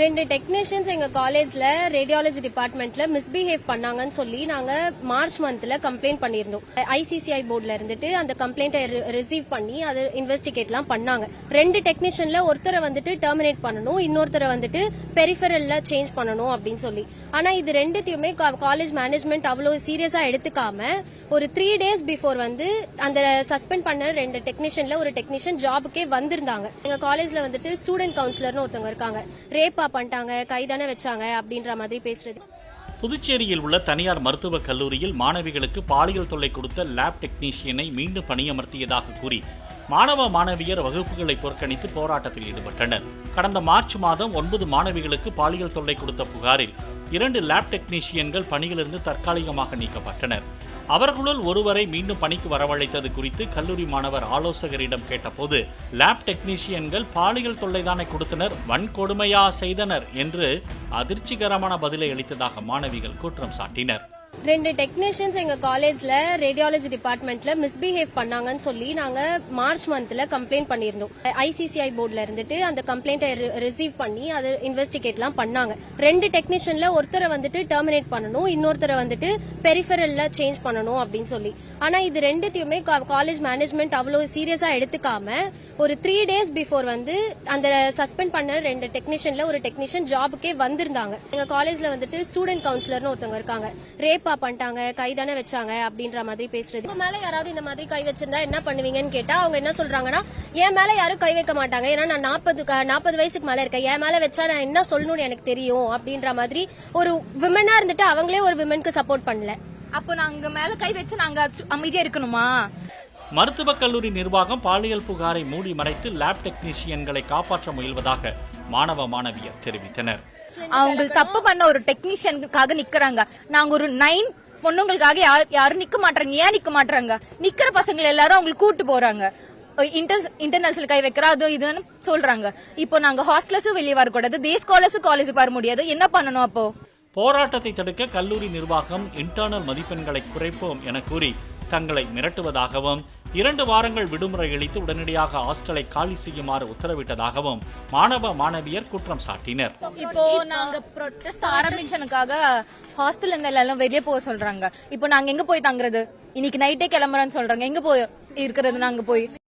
ரெண்டு டெக்னீஷியன்ஸ் எங்க காலேஜ்ல ரேடியாலஜி டிபார்ட்மெண்ட்ல மிஸ்பிஹேவ் பண்ணாங்கன்னு சொல்லி நாங்க மார்ச் மந்த்ல கம்ப்ளைண்ட் பண்ணியிருந்தோம். ஐசிசிஐ போர்ட்ல இருந்துட்டு அந்த கம்ப்ளைண்ட்டை ரிசீவ் பண்ணி அதை இன்வெஸ்டிகேட்லாம் பண்ணாங்க. ரெண்டு டெக்னீஷியன்ல ஒருத்தரை வந்துட்டு டெர்மினேட் பண்ணணும் இன்னொருத்தரை வந்துட்டு பெரிஃபரல்ல சேஞ்ச் பண்ணணும் அப்படின்னு சொல்லி. ஆனா இது ரெண்டுத்தையுமே காலேஜ் மேனேஜ்மெண்ட் அவ்வளவு சீரியஸா எடுத்துக்காம ஒரு த்ரீ டேஸ் பிஃபோர் வந்து அந்த சஸ்பெண்ட் பண்ண ரெண்டு டெக்னீஷியன்ல ஒரு டெக்னீஷியன் ஜாபுக்கே வந்திருந்தாங்க. எங்க காலேஜ்ல வந்துட்டு ஸ்டூடெண்ட் கவுன்சிலர்னு ஒருத்தவங்க இருக்காங்க. ரேப் ரேப்பா பண்ணிட்டாங்க கைதானே வச்சாங்க அப்படின்ற மாதிரி பேசுறது. புதுச்சேரியில் உள்ள தனியார் மருத்துவக் கல்லூரியில் மாணவிகளுக்கு பாலியல் தொல்லை கொடுத்த லேப் டெக்னீஷியனை மீண்டும் பணியமர்த்தியதாக கூறி மாணவ மாணவியர் வகுப்புகளை புறக்கணித்து போராட்டத்தில் ஈடுபட்டனர். கடந்த மார்ச் மாதம் ஒன்பது மாணவிகளுக்கு பாலியல் தொல்லை கொடுத்த புகாரில் இரண்டு லேப் டெக்னீஷியன்கள் பணியிலிருந்து தற்காலிகமாக நீக்கப்பட்டனர். அவர்களுள் ஒருவரை மீண்டும் பணிக்கு வரவழைத்தது குறித்து கல்லூரி மாணவர் ஆலோசகரிடம் கேட்டபோது லேப் டெக்னீஷியன்கள் பாலியல் தொல்லைதானே கொடுத்தனர் வன்கொடுமையா செய்தனர் என்று அதிர்ச்சிகரமான பதிலை அளித்ததாக மாணவிகள் குற்றம் சாட்டினர். ரெண்டு டெக்னீஷியன்ஸ் எங்க காலேஜ்ல ரேடியாலஜி டிபார்ட்மெண்ட்ல மிஸ்பிஹேவ் பண்ணாங்கன்னு சொல்லி நாங்க மார்ச் மந்த்ல கம்ப்ளைண்ட் பண்ணியிருந்தோம். ஐசிசிஐ போர்ட்ல இருந்துட்டு அந்த கம்ப்ளைண்ட்டை ரிசீவ் பண்ணி அதை இன்வெஸ்டிகேட்லாம் பண்ணாங்க. ரெண்டு டெக்னீஷியன்ல ஒருத்தரை வந்துட்டு டெர்மினேட் பண்ணணும் இன்னொருத்தரை வந்துட்டு பெரிஃபரல்ல சேஞ்ச் பண்ணணும் அப்படின்னு சொல்லி. ஆனா இது ரெண்டுத்தையுமே காலேஜ் மேனேஜ்மெண்ட் அவ்வளவு சீரியஸா எடுத்துக்காம ஒரு த்ரீ டேஸ் பிஃபோர் வந்து அந்த சஸ்பெண்ட் பண்ண ரெண்டு டெக்னீஷியன்ல ஒரு டெக்னீஷியன் ஜாபுக்கே வந்திருந்தாங்க. எங்க காலேஜ்ல வந்துட்டு ஸ்டூடெண்ட் கவுன்சிலர்னு ஒருத்தவங்க இருக்காங்க. ரேப் ரேப்பா பண்ணிட்டாங்க கைதானே வச்சாங்க அப்படின்ற மாதிரி பேசுறது. உங்க மேல யாராவது இந்த மாதிரி கை வச்சிருந்தா என்ன பண்ணுவீங்கன்னு கேட்டா அவங்க என்ன சொல்றாங்கன்னா என் மேல யாரும் கை வைக்க மாட்டாங்க. ஏன்னா நான் நாற்பது நாற்பது வயசுக்கு மேல இருக்கேன். என் மேல வச்சா நான் என்ன சொல்லணும்னு எனக்கு தெரியும் அப்படின்ற மாதிரி ஒரு விமனா இருந்துட்டு அவங்களே ஒரு விமனுக்கு சப்போர்ட் பண்ணல. அப்போ நாங்க மேல கை வச்சு நாங்க அமைதியா இருக்கணுமா? மருத்துவக் கல்லூரி நிர்வாகம் பாலியல் புகாரை மூடி மறைத்து லேப் டெக்னீஷியன்களை காப்பாற்ற முயல்வதாக மாணவ மாணவியர் தெரிவித்தனர். அவங்க தப்பு பண்ண ஒரு டெக்னீஷியனுக்காக நிக்கறாங்க. நாங்க ஒரு நைன் பொண்ணுங்களுக்காக யார் யாரும் நிக்க மாட்டாங்க ஏன் நிக்க மாட்டாங்க நிக்கிற பசங்க எல்லாரும் அவங்களுக்கு கூட்டு போறாங்க. இன்டர் இன்டர்னல்ஸ்ல கை வைக்கிறா அது இதுன்னு சொல்றாங்க. இப்போ நாங்க ஹாஸ்டல்ஸும் வெளியே வரக்கூடாது டே ஸ்காலர்ஸும் காலேஜுக்கு வர முடியாது. என்ன பண்ணணும் அப்போ? போராட்டத்தை தடுக்க கல்லூரி நிர்வாகம் இன்டர்னல் மதிப்பெண்களை குறைப்போம் என கூறி தங்களை மிரட்டுவதாகவும் இரண்டு வாரங்கள் விடுமுறை அளித்து உடனடியாக ஹாஸ்டலை காலி செய்யுமாறு உத்தரவிட்டதாகவும் மாணவ மாணவியர் குற்றம் சாட்டினர். இப்போ நாங்க ப்ரொட்டஸ்ட் ஆரம்பிச்சனுக்காக ஹாஸ்டல்ல இருந்து எல்லாம் வெளியே போக சொல்றாங்க. இப்போ நாங்க எங்க போய் தங்குறது? இன்னைக்கு நைட்டே கிளம்புறோம்னு சொல்றாங்க. எங்க போய் இருக்கிறது நாங்க போய்?